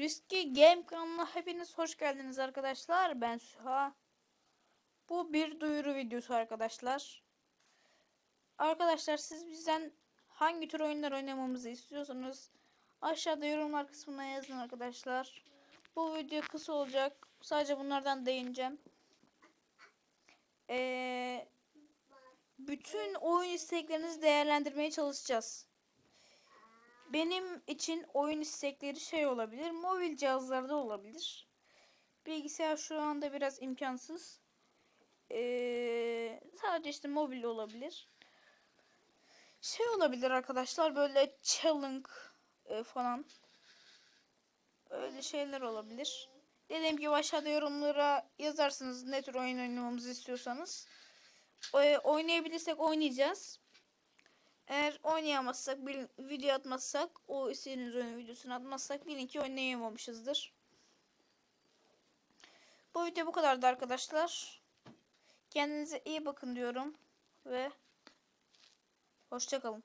Riski Game kanalına hepiniz hoş geldiniz arkadaşlar. Ben Süha. Bu bir duyuru videosu arkadaşlar. Arkadaşlar siz bizden hangi tür oyunlar oynamamızı istiyorsanız aşağıda yorumlar kısmına yazın arkadaşlar. Bu video kısa olacak. Sadece bunlardan değineceğim. Ee, bütün oyun isteklerinizi değerlendirmeye çalışacağız. Benim için oyun istekleri şey olabilir. Mobil cihazlarda olabilir. Bilgisayar şu anda biraz imkansız. Ee, sadece işte mobil olabilir. Şey olabilir arkadaşlar böyle challenge e, falan. Öyle şeyler olabilir. Dediğim gibi aşağıda yorumlara yazarsınız ne tür oyun oynamamızı istiyorsanız. E, oynayabilirsek oynayacağız. Eğer oynayamazsak, bir video atmazsak, o istediğiniz oyun videosunu atmazsak bilin ki oynayamamışızdır. Bu video bu kadardı arkadaşlar. Kendinize iyi bakın diyorum ve hoşçakalın.